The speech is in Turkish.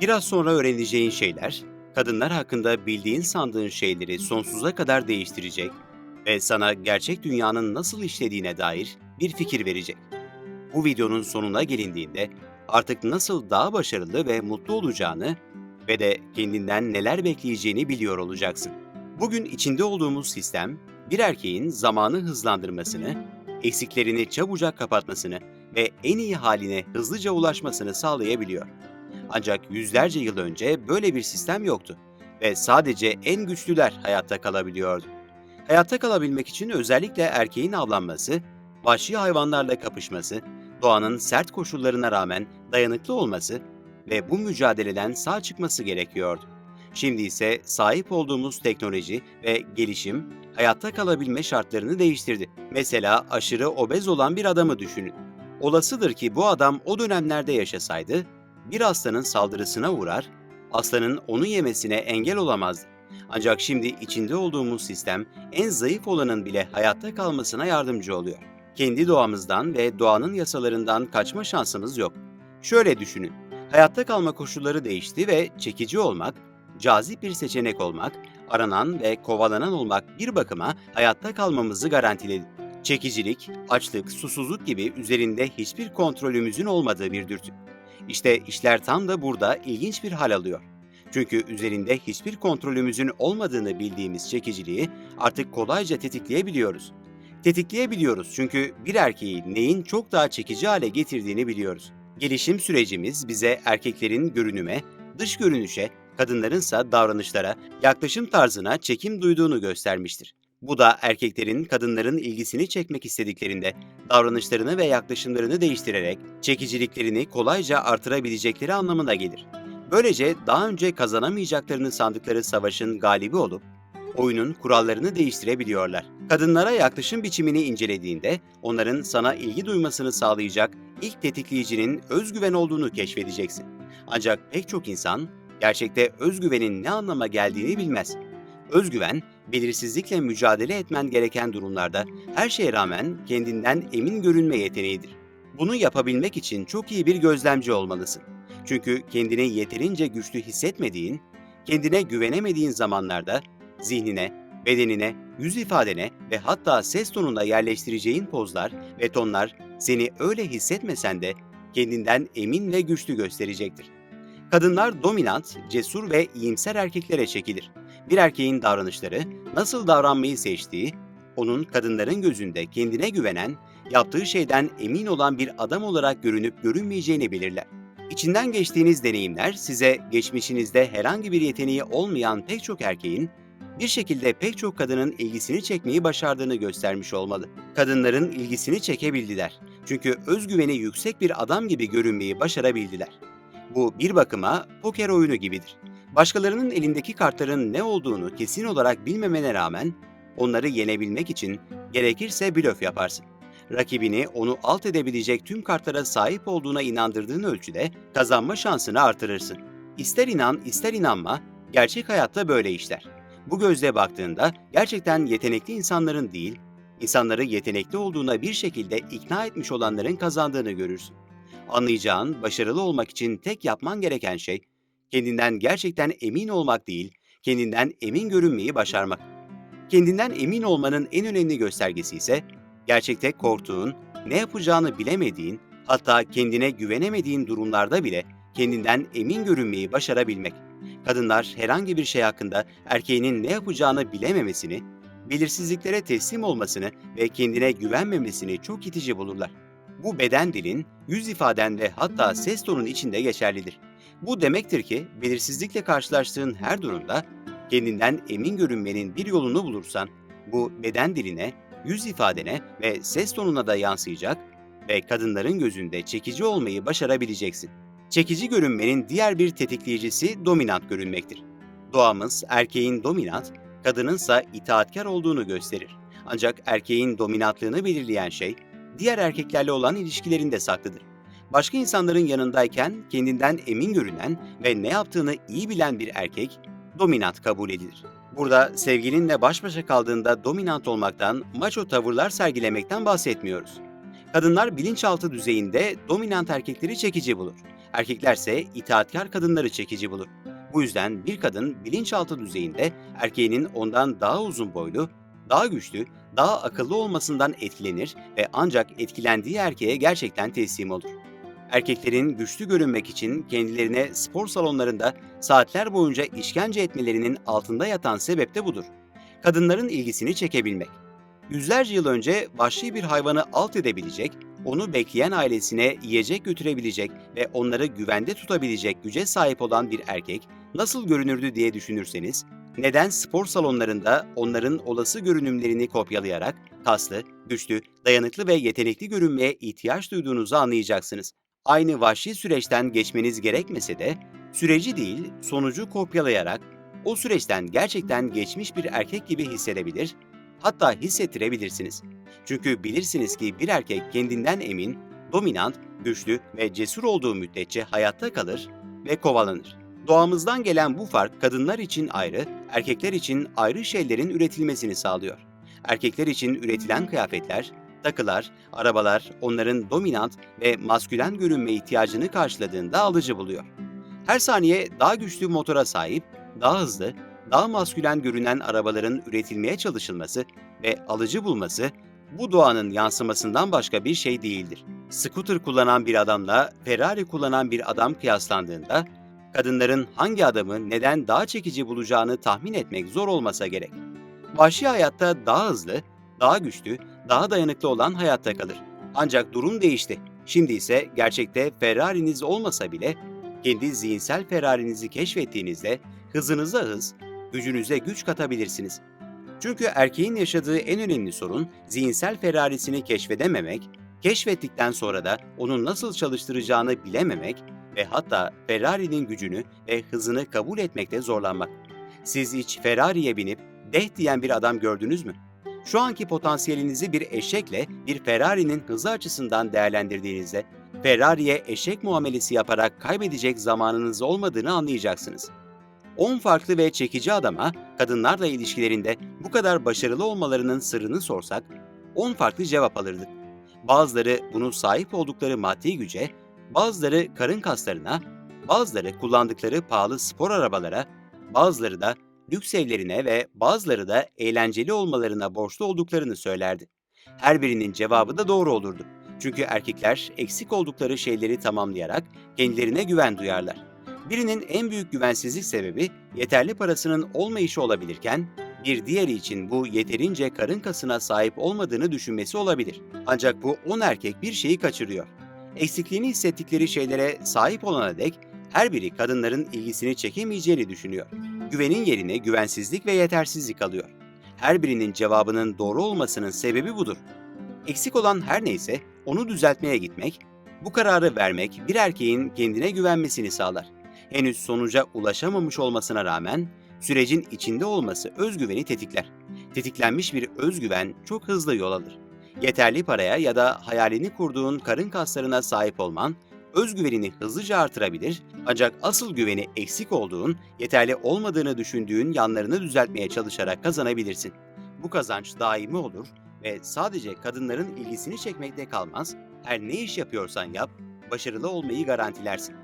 Biraz sonra öğreneceğin şeyler, kadınlar hakkında bildiğin sandığın şeyleri sonsuza kadar değiştirecek ve sana gerçek dünyanın nasıl işlediğine dair bir fikir verecek. Bu videonun sonuna gelindiğinde artık nasıl daha başarılı ve mutlu olacağını ve de kendinden neler bekleyeceğini biliyor olacaksın. Bugün içinde olduğumuz sistem, bir erkeğin zamanı hızlandırmasını, eksiklerini çabucak kapatmasını ve en iyi haline hızlıca ulaşmasını sağlayabiliyor. Ancak yüzlerce yıl önce böyle bir sistem yoktu ve sadece en güçlüler hayatta kalabiliyordu. Hayatta kalabilmek için özellikle erkeğin avlanması, vahşi hayvanlarla kapışması, doğanın sert koşullarına rağmen dayanıklı olması ve bu mücadeleden sağ çıkması gerekiyordu. Şimdi ise sahip olduğumuz teknoloji ve gelişim hayatta kalabilme şartlarını değiştirdi. Mesela aşırı obez olan bir adamı düşünün. Olasıdır ki bu adam o dönemlerde yaşasaydı bir aslanın saldırısına uğrar, aslanın onu yemesine engel olamazdı. Ancak şimdi içinde olduğumuz sistem en zayıf olanın bile hayatta kalmasına yardımcı oluyor. Kendi doğamızdan ve doğanın yasalarından kaçma şansımız yok. Şöyle düşünün. Hayatta kalma koşulları değişti ve çekici olmak, cazip bir seçenek olmak, aranan ve kovalanan olmak bir bakıma hayatta kalmamızı garantiledi. Çekicilik, açlık, susuzluk gibi üzerinde hiçbir kontrolümüzün olmadığı bir dürtü. İşte işler tam da burada ilginç bir hal alıyor. Çünkü üzerinde hiçbir kontrolümüzün olmadığını bildiğimiz çekiciliği artık kolayca tetikleyebiliyoruz. Tetikleyebiliyoruz çünkü bir erkeği neyin çok daha çekici hale getirdiğini biliyoruz. Gelişim sürecimiz bize erkeklerin görünüme, dış görünüşe, kadınlarınsa davranışlara, yaklaşım tarzına çekim duyduğunu göstermiştir. Bu da erkeklerin kadınların ilgisini çekmek istediklerinde davranışlarını ve yaklaşımlarını değiştirerek çekiciliklerini kolayca artırabilecekleri anlamına gelir. Böylece daha önce kazanamayacaklarını sandıkları savaşın galibi olup oyunun kurallarını değiştirebiliyorlar. Kadınlara yaklaşım biçimini incelediğinde onların sana ilgi duymasını sağlayacak ilk tetikleyicinin özgüven olduğunu keşfedeceksin. Ancak pek çok insan gerçekte özgüvenin ne anlama geldiğini bilmez. Özgüven, belirsizlikle mücadele etmen gereken durumlarda her şeye rağmen kendinden emin görünme yeteneğidir. Bunu yapabilmek için çok iyi bir gözlemci olmalısın. Çünkü kendini yeterince güçlü hissetmediğin, kendine güvenemediğin zamanlarda zihnine, bedenine, yüz ifadene ve hatta ses tonuna yerleştireceğin pozlar ve tonlar seni öyle hissetmesen de kendinden emin ve güçlü gösterecektir. Kadınlar dominant, cesur ve iyimser erkeklere çekilir. Bir erkeğin davranışları, nasıl davranmayı seçtiği, onun kadınların gözünde kendine güvenen, yaptığı şeyden emin olan bir adam olarak görünüp görünmeyeceğini belirler. İçinden geçtiğiniz deneyimler size geçmişinizde herhangi bir yeteneği olmayan pek çok erkeğin bir şekilde pek çok kadının ilgisini çekmeyi başardığını göstermiş olmalı. Kadınların ilgisini çekebildiler. Çünkü özgüveni yüksek bir adam gibi görünmeyi başarabildiler. Bu bir bakıma poker oyunu gibidir. Başkalarının elindeki kartların ne olduğunu kesin olarak bilmemene rağmen onları yenebilmek için gerekirse blöf yaparsın. Rakibini onu alt edebilecek tüm kartlara sahip olduğuna inandırdığın ölçüde kazanma şansını artırırsın. İster inan ister inanma, gerçek hayatta böyle işler. Bu gözle baktığında gerçekten yetenekli insanların değil, insanları yetenekli olduğuna bir şekilde ikna etmiş olanların kazandığını görürsün. Anlayacağın, başarılı olmak için tek yapman gereken şey, kendinden gerçekten emin olmak değil, kendinden emin görünmeyi başarmak. Kendinden emin olmanın en önemli göstergesi ise, gerçekte korktuğun, ne yapacağını bilemediğin, hatta kendine güvenemediğin durumlarda bile kendinden emin görünmeyi başarabilmek. Kadınlar herhangi bir şey hakkında erkeğinin ne yapacağını bilememesini, belirsizliklere teslim olmasını ve kendine güvenmemesini çok itici bulurlar. Bu beden dilin, yüz ifaden ve hatta ses tonun içinde geçerlidir. Bu demektir ki belirsizlikle karşılaştığın her durumda kendinden emin görünmenin bir yolunu bulursan bu beden diline, yüz ifadene ve ses tonuna da yansıyacak ve kadınların gözünde çekici olmayı başarabileceksin. Çekici görünmenin diğer bir tetikleyicisi dominant görünmektir. Doğamız erkeğin dominant, kadınınsa itaatkar olduğunu gösterir. Ancak erkeğin dominantlığını belirleyen şey diğer erkeklerle olan ilişkilerinde saklıdır. Başka insanların yanındayken kendinden emin görünen ve ne yaptığını iyi bilen bir erkek dominant kabul edilir. Burada sevgilinle baş başa kaldığında dominant olmaktan, maço tavırlar sergilemekten bahsetmiyoruz. Kadınlar bilinçaltı düzeyinde dominant erkekleri çekici bulur. Erkeklerse itaatkar kadınları çekici bulur. Bu yüzden bir kadın bilinçaltı düzeyinde erkeğinin ondan daha uzun boylu, daha güçlü, daha akıllı olmasından etkilenir ve ancak etkilendiği erkeğe gerçekten teslim olur. Erkeklerin güçlü görünmek için kendilerine spor salonlarında saatler boyunca işkence etmelerinin altında yatan sebep de budur. Kadınların ilgisini çekebilmek. Yüzlerce yıl önce vahşi bir hayvanı alt edebilecek, onu bekleyen ailesine yiyecek götürebilecek ve onları güvende tutabilecek güce sahip olan bir erkek nasıl görünürdü diye düşünürseniz, neden spor salonlarında onların olası görünümlerini kopyalayarak kaslı, güçlü, dayanıklı ve yetenekli görünmeye ihtiyaç duyduğunuzu anlayacaksınız. Aynı vahşi süreçten geçmeniz gerekmese de süreci değil, sonucu kopyalayarak o süreçten gerçekten geçmiş bir erkek gibi hissedebilir, hatta hissettirebilirsiniz. Çünkü bilirsiniz ki bir erkek kendinden emin, dominant, güçlü ve cesur olduğu müddetçe hayatta kalır ve kovalanır. Doğamızdan gelen bu fark kadınlar için ayrı, erkekler için ayrı şeylerin üretilmesini sağlıyor. Erkekler için üretilen kıyafetler, takılar, arabalar onların dominant ve maskülen görünme ihtiyacını karşıladığında alıcı buluyor. Her saniye daha güçlü motora sahip, daha hızlı, daha maskülen görünen arabaların üretilmeye çalışılması ve alıcı bulması bu doğanın yansımasından başka bir şey değildir. Scooter kullanan bir adamla Ferrari kullanan bir adam kıyaslandığında kadınların hangi adamı neden daha çekici bulacağını tahmin etmek zor olmasa gerek. Vahşi hayatta daha hızlı, daha güçlü, daha dayanıklı olan hayatta kalır. Ancak durum değişti. Şimdi ise gerçekte Ferrari'niz olmasa bile kendi zihinsel Ferrari'nizi keşfettiğinizde hızınıza hız, gücünüze güç katabilirsiniz. Çünkü erkeğin yaşadığı en önemli sorun zihinsel Ferrari'sini keşfedememek, keşfettikten sonra da onun nasıl çalıştıracağını bilememek ve hatta Ferrari'nin gücünü ve hızını kabul etmekte zorlanmak. Siz hiç Ferrari'ye binip deh diyen bir adam gördünüz mü? Şu anki potansiyelinizi bir eşekle bir Ferrari'nin hızı açısından değerlendirdiğinizde Ferrari'ye eşek muamelesi yaparak kaybedecek zamanınız olmadığını anlayacaksınız. 10 farklı ve çekici adama kadınlarla ilişkilerinde bu kadar başarılı olmalarının sırrını sorsak 10 farklı cevap alırdık. Bazıları bunun sahip oldukları maddi güce, bazıları karın kaslarına, bazıları kullandıkları pahalı spor arabalara, bazıları da lüks evlerine ve bazıları da eğlenceli olmalarına borçlu olduklarını söylerdi. Her birinin cevabı da doğru olurdu. Çünkü erkekler eksik oldukları şeyleri tamamlayarak kendilerine güven duyarlar. Birinin en büyük güvensizlik sebebi yeterli parasının olmayışı olabilirken, bir diğeri için bu yeterince karın kasına sahip olmadığını düşünmesi olabilir. Ancak bu 10 erkek bir şeyi kaçırıyor. Eksikliğini hissettikleri şeylere sahip olana dek her biri kadınların ilgisini çekemeyeceğini düşünüyor. Güvenin yerine güvensizlik ve yetersizlik alıyor. Her birinin cevabının doğru olmasının sebebi budur. Eksik olan her neyse onu düzeltmeye gitmek, bu kararı vermek bir erkeğin kendine güvenmesini sağlar. Henüz sonuca ulaşamamış olmasına rağmen sürecin içinde olması özgüveni tetikler. Tetiklenmiş bir özgüven çok hızlı yol alır. Yeterli paraya ya da hayalini kurduğun karın kaslarına sahip olman özgüvenini hızlıca artırabilir ancak asıl güveni eksik olduğun, yeterli olmadığını düşündüğün yanlarını düzeltmeye çalışarak kazanabilirsin. Bu kazanç daimi olur ve sadece kadınların ilgisini çekmekte kalmaz, her ne iş yapıyorsan yap, başarılı olmayı garantilersin.